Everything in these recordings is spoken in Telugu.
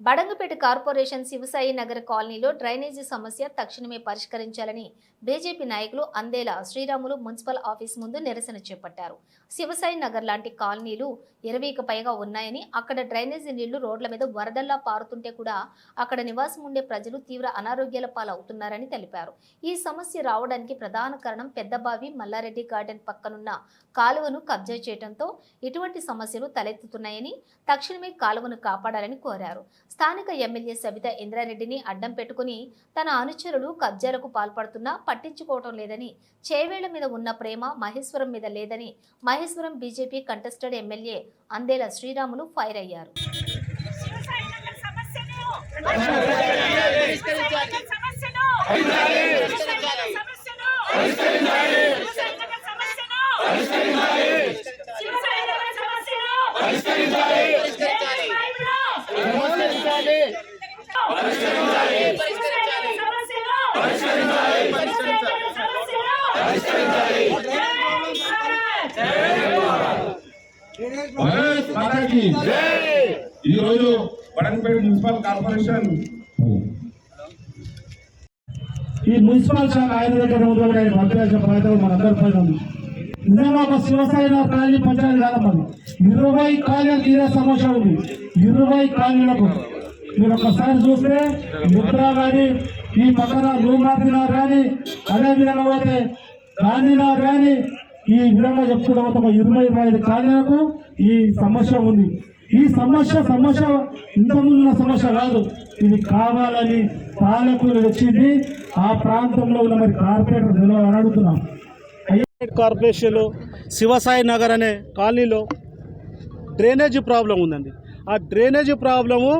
బడంగపేట కార్పొరేషన్ శివసాయి నగర్ కాలనీలో డ్రైనేజీ సమస్య తక్షణమే పరిష్కరించాలని బీజేపీ నాయకులు అందేలా శ్రీరాములు మున్సిపల్ ఆఫీస్ ముందు నిరసన చేపట్టారు. శివసాయి నగర్ లాంటి కాలనీలు ఇరవైకి పైగా ఉన్నాయని అక్కడ డ్రైనేజీ నీళ్ళు రోడ్ల మీద వరదల్లా పారుతుంటే కూడా అక్కడ నివాసం ఉండే ప్రజలు తీవ్ర అనారోగ్యాల పాలవుతున్నారని తెలిపారు. ఈ సమస్య రావడానికి ప్రధాన కారణం పెద్దబావి మల్లారెడ్డి గార్డెన్ పక్కనున్న కాలువను కబ్జా చేయడంతో ఇటువంటి సమస్యలు తలెత్తుతున్నాయని తక్షణమే కాలువను కాపాడాలని కోరారు. స్థానిక ఎమ్మెల్యే సబిత ఇంద్రారెడ్డిని అడ్డం పెట్టుకుని తన అనుచరులు కబ్జాలకు పాల్పడుతున్నా పట్టించుకోవటం లేదని చేవేళ్ళ మీద ఉన్న ప్రేమ మహేశ్వరం మీద లేదని Maheshwaram BJP contested MLA Andela Sriramulu fire అయ్యారు నగర్ సమస్యను శివసాయి నగర్ సమస్యను శివసాయి నగర్ సమస్యను శివసాయి నగర్ సమస్యను శివసాయి నగర్ సమస్యను పరిష్కరించాలి పరిష్కరించాలి పరిష్కరించాలి సమస్యను పరిష్కరించాలి పరిష్కరించాలి సమస్యను పరిష్కరించాలి భారత్ మాతాకి ఈ ఈరోజు వడంపేట మున్సిపల్ కార్పొరేషన్ ఈ మున్సిపల్ శాఖ ఆయన దగ్గర ఉంది కాబట్టి ఆయన భద్రాచల బాధ్యత మనందరి పైన ఉంది. నిజంగా ఒక శివసాయి కాలనీ పంచాయతీ కాదమ్మది ఇరవై కాలనీలకు ఇదే సమస్య ఉంది. ఇరవై కాలనీలకు మీరు ఒకసారి చూస్తే మిత్ర కానీ ఈ పక్కన రూమార్తినార్ కానీ అదే విధంగా పోతే గాంధీనగర్ కానీ ఈ విధంగా చెప్పుకుంటూ పోతే ఒక ఇరవై ఇరవై ఐదు కాలనీలకు ఈ సమస్య ఉంది. ఈ సమస్య సమస్య ఇంతకుముందు ఉన్న సమస్య కాదు. ఇది కావాలని పాలకులు వచ్చింది ఆ ప్రాంతంలో ఉన్న మరి కార్పొరేటర్ నిలవాలని అడుగుతున్నాం. కార్పొరేషన్లో శివసాయి నగర్ అనే కాలనీలో డ్రైనేజీ ప్రాబ్లం ఉందండి. ఆ డ్రైనేజీ ప్రాబ్లము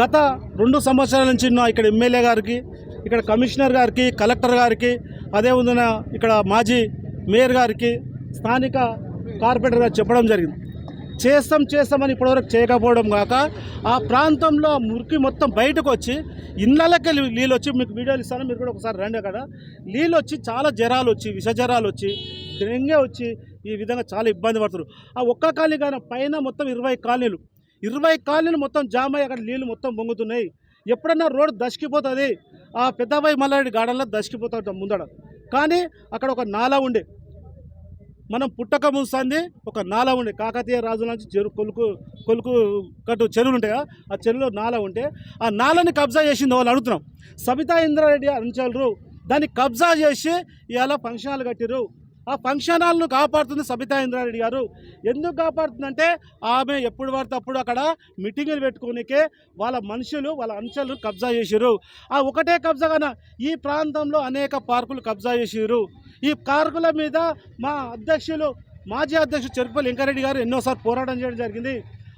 గత రెండు సంవత్సరాల నుంచి నా ఇక్కడ ఎమ్మెల్యే గారికి ఇక్కడ కమిషనర్ గారికి కలెక్టర్ గారికి అదే ఉందిన ఇక్కడ మాజీ మేయర్ గారికి స్థానిక కార్పొరేటర్ గారు చెప్పడం జరిగింది. చేస్తాం చేస్తామని ఇప్పటివరకు చేయకపోవడం కాక ఆ ప్రాంతంలో మురికి మొత్తం బయటకు వచ్చి ఇళ్ళకి నీళ్ళు వచ్చి మీకు వీడియోలు ఇస్తాను మీరు కూడా ఒకసారి రండి అక్కడ. నీళ్ళు వచ్చి చాలా జ్వరాలు వచ్చి విష జ్వరాలు వచ్చి డెంగే వచ్చి ఈ విధంగా చాలా ఇబ్బంది పడుతున్నారు. ఆ ఒక్క కాలనీ కానీ పైన మొత్తం ఇరవై కాలనీలు. ఇరవై కాలనీలు మొత్తం జామ్ అయ్యి అక్కడ నీళ్ళు మొత్తం పొంగుతున్నాయి. ఎప్పుడన్నా రోడ్డు దశకిపోతుంది ఆ పెద్దబాయి మల్లారెడ్డి గార్డెన్లో దశకిపోతాడు ముందడ. కానీ అక్కడ ఒక నాలా ఉండే. మనం పుట్టక ముందు ఒక నాల ఉండే. కాకతీయ రాజుల నుంచి చెరు కొలుకు కొలుకు కట్టు చెరువులు ఉంటాయి కదా, ఆ చెరువులో నాల ఉంటే ఆ నాలని కబ్జా చేసింది వాళ్ళు అడుగుతున్నాం. సబితా ఇంద్రారెడ్డి అంచాలరు దాన్ని కబ్జా చేసి ఇవాళ ఫంక్షన్ హాల్ కట్టిరు ఆ ఫంక్షన్ హాల్ను కాపాడుతుంది సబితా ఇంద్రారెడ్డి గారు. ఎందుకు కాపాడుతుందంటే ఆమె ఎప్పుడు పడితే అప్పుడు అక్కడ మీటింగులు పెట్టుకోనికే వాళ్ళ మనుషులు వాళ్ళ అంచెలు కబ్జా చేసిరు ఆ ఒకటే కబ్జా కన ఈ ప్రాంతంలో అనేక పార్కులు కబ్జా చేసిరు ఈ పార్కుల మీద మా అధ్యక్షులు మాజీ అధ్యక్షుడు చెరుకుపల్లి వెంకరెడ్డి గారు ఎన్నోసార్లు పోరాటం చేయడం జరిగింది.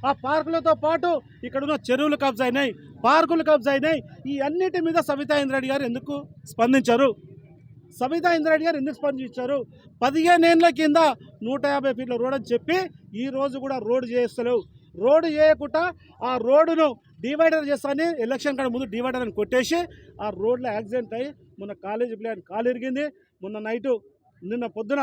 ఆ పార్కులతో పాటు ఇక్కడ ఉన్న చెరువులు కబ్జా అయినాయి పార్కులు కబ్జా అయినాయి. ఈ అన్నిటి మీద సబితా ఇంద్రారెడ్డి గారు ఎందుకు స్పందించారు? సబితా ఇంద్రారెడ్డి గారు ఎందుకు స్పందించారు పదిహేను ఏళ్ళ కింద నూట యాభై ఫీట్ల రోడ్ అని చెప్పి ఈ రోజు కూడా రోడ్డు చేస్తలేవు రోడ్డు చేయకుండా ఆ రోడ్డును డివైడర్ చేస్తాను ఎలక్షన్ కాడ ముందు డివైడర్ అని కొట్టేసి ఆ రోడ్లో యాక్సిడెంట్ అయ్యి మొన్న కాలేజీ ప్లాన్ కాలు ఇరిగింది. మొన్న నైటు నిన్న పొద్దున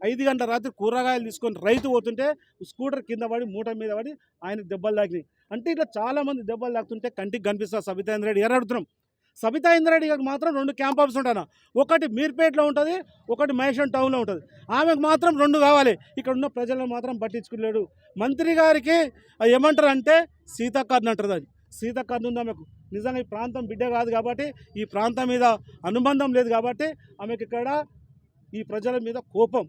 ఐదు గంటల రాత్రి కూరగాయలు తీసుకొని రైతు పోతుంటే స్కూటర్ కింద పడి మూట మీద పడి ఆయన దెబ్బలు తాకినాయి. అంటే ఇట్లా చాలామంది దెబ్బలు తాకుతుంటే కంటికి కనిపిస్తారు సబితేంద్ర రెడ్డి గారు అడుగుతున్నాం. సబితా ఇంద్రారెడ్డి గారికి మాత్రం రెండు క్యాంప్ ఆఫీస్ ఉంటాను ఒకటి మీర్పేటలో ఉంటుంది ఒకటి మహేశ్వరం టౌన్లో ఉంటుంది. ఆమెకు మాత్రం రెండు కావాలి. ఇక్కడ ఉన్న ప్రజలను మాత్రం పట్టించుకోలేడు. మంత్రి గారికి ఏమంటారు అంటే సీతాకర్ణ అంటారు అది సీతాకర్ణ ఉంది ఆమెకు. నిజంగా ఈ ప్రాంతం బిడ్డ కాదు కాబట్టి ఈ ప్రాంతం మీద అనుబంధం లేదు కాబట్టి ఆమెకి ఇక్కడ ఈ ప్రజల మీద కోపం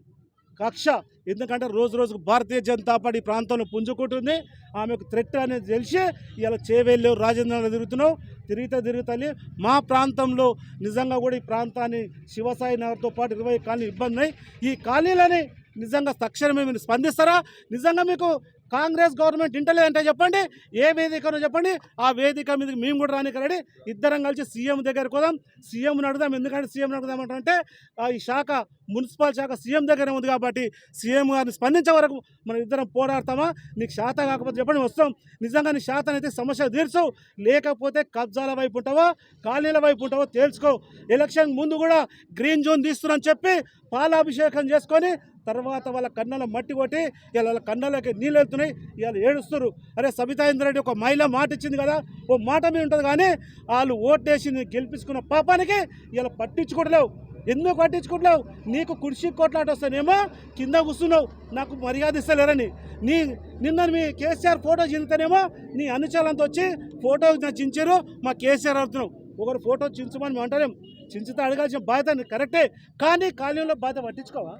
కక్ష. ఎందుకంటే రోజు రోజుకు భారతీయ జనతా పార్టీ ప్రాంతంలో పుంజుకుంటుంది. ఆమెకు థ్రెట్ అనేది తెలిసి ఇలా చేవేళ్ళు రాజేంద్ర తిరుగుతున్నావు. తిరిగితే తిరుగుతాయి మా ప్రాంతంలో నిజంగా కూడా ఈ ప్రాంతాన్ని శివసాయి నగర్తో పాటు ఇరవై కాలనీ ఇబ్బంది ఈ కాలనీలని నిజంగా తక్షణమే మీరు స్పందిస్తారా? నిజంగా మీకు కాంగ్రెస్ గవర్నమెంట్ ఇంటలేదంటే చెప్పండి ఏ వేదికనో చెప్పండి ఆ వేదిక మీదకి మేము కూడా రానికి రెడీ. ఇద్దరం కలిసి సీఎం దగ్గరికి పోదాం సీఎంను అడుగుదాం. ఎందుకంటే సీఎం అడుగుదాం అంటే ఆ ఈ శాఖ మున్సిపల్ శాఖ సీఎం దగ్గర ఉంది కాబట్టి సీఎం గారిని స్పందించే వరకు మనం ఇద్దరం పోరాడతామా? నీకు శాత కాకపోతే చెప్పండి వస్తాం. నిజంగా నీ శాతం అయితే సమస్య తీర్చవు. లేకపోతే కబ్జాల వైపు ఉంటావో? ఖాళీల వైపు ఉంటావో? తేల్చుకో. ఎలక్షన్ ముందు కూడా గ్రీన్ జోన్ తీస్తున్నాని చెప్పి పాలాభిషేకం చేసుకొని తర్వాత వాళ్ళ కన్నుల మట్టి కొట్టి ఇలా వాళ్ళ కన్నులకి నీళ్ళు వెళ్తున్నాయి. ఇవాళ ఏడుస్తారు అరే సబితాయింద్రెడ్డి ఒక మహిళ మాట ఇచ్చింది కదా ఓ మాట మీద ఉంటుంది కానీ వాళ్ళు ఓటేసి గెలిపించుకున్న పాపానికి ఇలా పట్టించుకోవట్లేవు. ఎందుకు పట్టించుకోవట్లేవు? నీకు కుర్చీ కొట్లాట వస్తేనేమో కింద కూర్చున్నావు. నాకు మర్యాద ఇస్తలేరని. నీ నిన్న మీ కేసీఆర్ ఫోటో చింతనేమో నీ అనుచరులంతా వచ్చి ఫోటో చించారు. మా కేసీఆర్ అవుతున్నావు ఒకరు ఫోటో చించమని మేము అంటారేం చించితే అడగాల్సిన బాధ్యత కరెక్టే. కానీ కాలేజీలో బాధ్యత పట్టించుకోవా?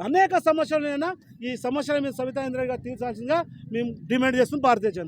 అనేక సమస్యలైనా ఈ సమస్యల మీద సవితా ఇంద్ర గారు తీర్చాల్సిందిగా మేము డిమాండ్ చేస్తున్నాం భారతీయ జనతా